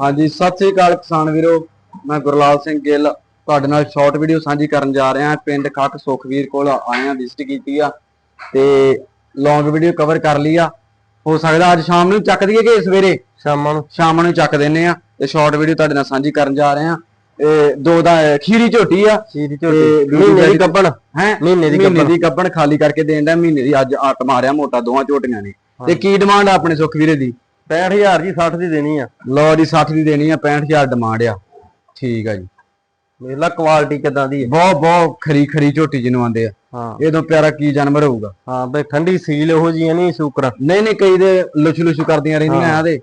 ਹਾਂਜੀ ਸਤਿ ਸ੍ਰੀ ਅਕਾਲ ਕਿਸਾਨ ਵੀਰੋ। ਮੈਂ ਗੁਰਲਾਲ ਸਿੰਘ ਗਿੱਲ। ਤੁਹਾਡੇ ਨਾਲ ਸ਼ਾਰਟ ਵੀਡੀਓ ਸਾਂਝੀ ਕਰਨ ਜਾ ਰਿਹਾ। ਹਾਂ ਪਿੰਡ ਖੱਕ ਸੁਖਵੀਰ ਕੋਲ ਹਾਂ ਵਿਜ਼ਿਟ ਕੀਤੀ ਆ ਤੇ ਲੌਂਗ ਵੀਡੀਓ ਕਵਰ ਕਰ ਲਈ ਆ। ਹੋ ਸਕਦਾ ਅੱਜ ਸ਼ਾਮ ਨੂੰ ਚੱਕ ਦਈਏ ਕਿ ਸਵੇਰੇ? ਸ਼ਾਮਾਂ ਨੂੰ। ਸ਼ਾਮ ਨੂੰ ਚੱਕ ਦਿੰਨੇ ਆ ਤੇ ਸ਼ਾਰਟ ਵੀਡੀਓ ਤੁਹਾਡੇ ਨਾਲ ਸਾਂਝੀ ਕਰਨ ਜਾ ਰਹੇ ਹਾਂ। ਇਹ ਦੋ ਦਾ ਖੀਰੀ ਝੋਟੀ ਆ। ਤੇ ਝੋਟੀ। ਮਹੀਨੇ ਦੀ ਗੱਬਣ ਹੈ? ਮਹੀਨੇ ਦੀ ਮਹੀਨੇ ਗੱਬਣ ਦੀ ਗੱਬਣ ਖਾਲੀ ਕਰਕੇ ਦੇਣ ਦਾ ਮਹੀਨੇ ਦੀ ਅੱਜ ਆਟ ਮਾਰਿਆ ਮੋਟਾ ਦੋਵਾਂ ਝੋਟੀਆਂ ਨੇ। ਤੇ ਕੀ ਡਿਮਾਂਡ ਆ ਆਪਣੇ ਸੁਖਵੀਰੇ ਦੀ? 65000 ਜੀ 60 ਦੀ ਦੇਣੀ ਆ। ਲੋ ਦੀ 60 ਦੀ ਦੇਣੀ ਆ 65000 ਡਿਮਾਂਡ ਆ। ਠੀਕ ਆ ਜੀ। ਮੇਲਾ ਕੁਆਲਿਟੀ ਕਿਦਾਂ ਦੀ ਹੈ ਬਹੁਤ ਬਹੁਤ ਖਰੀ ਖਰੀ ਝੋਟੀ ਜਿਹਨੂੰ ਆਂਦੇ ਆ। ਹਾਂ। ਇਹ ਤੋਂ ਪਿਆਰਾ ਕੀ ਜਾਨਵਰ ਹੋਊਗਾ? ਹਾਂ ਬਈ ਠੰਡੀ ਸੀਲ ਇਹੋ ਜੀਆਂ ਨਹੀਂ ਸ਼ੂਕਰ। ਨਹੀਂ ਨਹੀਂ ਕਈ ਦੇ ਲੁਛ ਲੁਛ ਕਰਦੀਆਂ ਰਹਿੰਦੀਆਂ ਆ ਦੇ।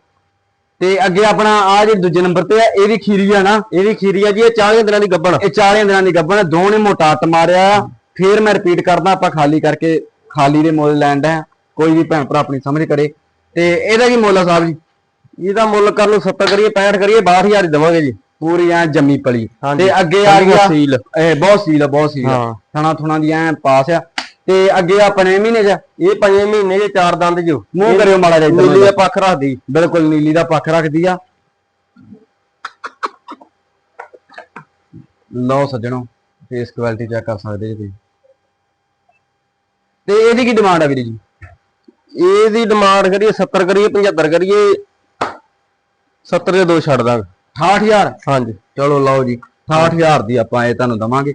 ਤੇ ਅੱਗੇ ਆਪਣਾ ਆ ਜੇ ਦੂਜੇ ਨੰਬਰ ਤੇ ਆ ਇਹ ਵੀ ਖੀਰੀ ਆ ਨਾ। ਇਹ ਵੀ ਖੀਰੀ ਆ ਜੀ ਇਹ 40 ਦਿਨਾਂ ਦੀ ਗੱਬਣ। ਇਹ 40 ਦਿਨਾਂ ਦੀ ਗੱਭਣ ਦੋ ਨੇ ਮੋਟਾ ਅੱਟ ਮਾਰਿਆ। ਫੇਰ ਮੈਂ ਰਿਪੀਟ ਕਰਦਾ ਆਪਾਂ ਖਾਲੀ ਕਰਕੇ ਖਾਲੀ ਦੇ ਮੁੱਲ ਲੈਣ ਦਾ ਕੋਈ ਵੀ ਭੈਣ ਭਰਾ ਆਪਣੀ ਸਮਝ ਕਰੇ। ਤੇ ਇਹਦਾ ਕੀ ਮੁੱਲ ਆ ਸਾਹਿਬ ਜੀ? ਇਹਦਾ ਮੁੱਲ ਕਰ ਲਓ 70 ਕਰੀਏ 65 ਕਰੀਏ 62000 ਦੀ ਦੇਵਾਂਗੇ ਜੀ। ਪੂਰੀ ਐ ਜੰਮੀ ਪਲੀ। ਤੇ ਅੱਗੇ ਆ ਗਿਆ ਸੀਲ। ਇਹ ਬਹੁਤ ਸੀਲ ਆ ਬਹੁਤ ਸੀਲ ਆ। ਥਣਾ ਥੁਣਾ ਦੀ ਐ ਪਾਸ ਆ। ਤੇ ਅੱਗੇ ਆਪਣੇ ਮਹੀਨੇ ਚ ਇਹ ਪੰਜਵੇਂ ਮਹੀਨੇ ਦੇ ਚਾਰ ਦੰਦ ਜੋ। ਮੂੰਹ ਕਰਿਓ ਮਾੜਾ ਜਿਹਾ ਨੀਲੀ ਦਾ ਪੱਖ ਰੱਖਦੀ। ਬਿਲਕੁਲ ਨੀਲੀ ਦਾ ਪੱਖ ਰੱਖਦੀ ਆ। ਲਓ ਸੱਜਣੋ ਫੇਸ ਕੁਆਲਿਟੀ ਚੈੱਕ ਕਰ ਸਕਦੇ ਜੀ ਤੇ ਇਹਦੀ ਕੀ ਡਿਮਾਂਡ ਆ ਵੀਰੇ ਜੀ? ਇਹਦੀ ਡਿਮਾਂਡ ਕਰੀਏ 70 ਕਰੀਏ 75 ਕਰੀਏ 70 ਦੇ ਦੋ ਛੱਡ ਦਾਂਗੇ। 68000 ਹਾਂਜੀ। ਚਲੋ ਲਓ ਜੀ 68000 ਦੀ ਆਪਾਂ ਇਹ ਤੁਹਾਨੂੰ ਦਵਾਂਗੇ।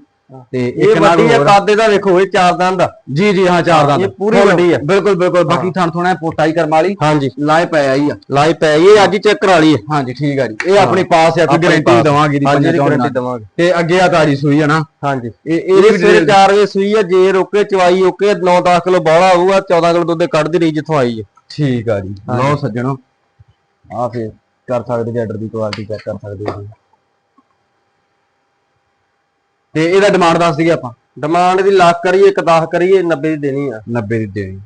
ਤੇ ਇਹ ਵੱਡੀ ਆ ਕਾਦੇ ਦਾ ਵੇਖੋ ਇਹ ਚਾਰ ਦੰਦ ਆ। ਜੀ ਜੀ ਹਾਂ ਚਾਰ ਦਾ ਇਹ ਪੂਰੀ ਵੱਡੀ ਆ। ਬਿਲਕੁਲ ਬਿਲਕੁਲ। ਬਾਕੀ ਥਣ ਥੋਣਾ ਪੋਟਾ ਹੀ ਕਰਮ ਵਾਲੀ। ਹਾਂਜੀ। ਲਾਏ ਪਿਆ ਹੀ ਆ। ਲਾਈ ਪੈ ਇਹ ਅੱਜ ਚੈੱਕ ਕਰਾ ਲਈ ਹਾਂਜੀ ਠੀਕ ਆ ਜੀ। ਇਹ ਆਪਣੀ ਪਾਸ ਆ ਕੋਈ ਗਾਰੰਟੀ। ਦਵਾਂਗੇ ਦੀ ਪੰਜਾਂ ਗਾਰੰਟੀ। ਦਵਾਂਗੇ। ਤੇ ਅੱਗੇ ਆ ਤਾਜੀ ਸੂਈ ਆ ਨਾ। ਹਾਂਜੀ। ਇਹ ਇਹਦੇ ਸਵੇਰੇ ਵੀ 4 ਵਜੇ ਸੂਈ ਆ ਜੇ ਰੋਕੇ ਚਵਾਈ ਓਕੇ 9-10 ਕਿਲੋ ਬੌਲਾ ਆਊਗਾ 14 ਕਿਲੋ ਦੁੱਧ ਕੱਢਦੀ ਰਹੀ ਜਿੱਥੋਂ ਆਈ ਹੈ। ਠੀਕ ਆ ਜੀ। ਲਓ ਸੱਜਣੋ। ਆ ਫੇਰ ਕਰ ਸਕਦੇ ਜੀ ਆਰਡਰ ਦੀ ਕੁਆਲਿਟੀ ਚੈੱਕ ਕਰ ਸਕਦੇ ਜੀ। ਤੇ ਇਹਦਾ ਡਿਮਾਂਡ ਦੱਸ ਦਈਏ ਆਪਾਂ। ਡਿਮਾਂਡ ਦੀ ਲੱਖ ਕਰੀਏ 10 ਕਰੀਏ 90 ਦੀ ਦੇਣੀ ਆ। 90 ਦੀ ਦੇਣੀ।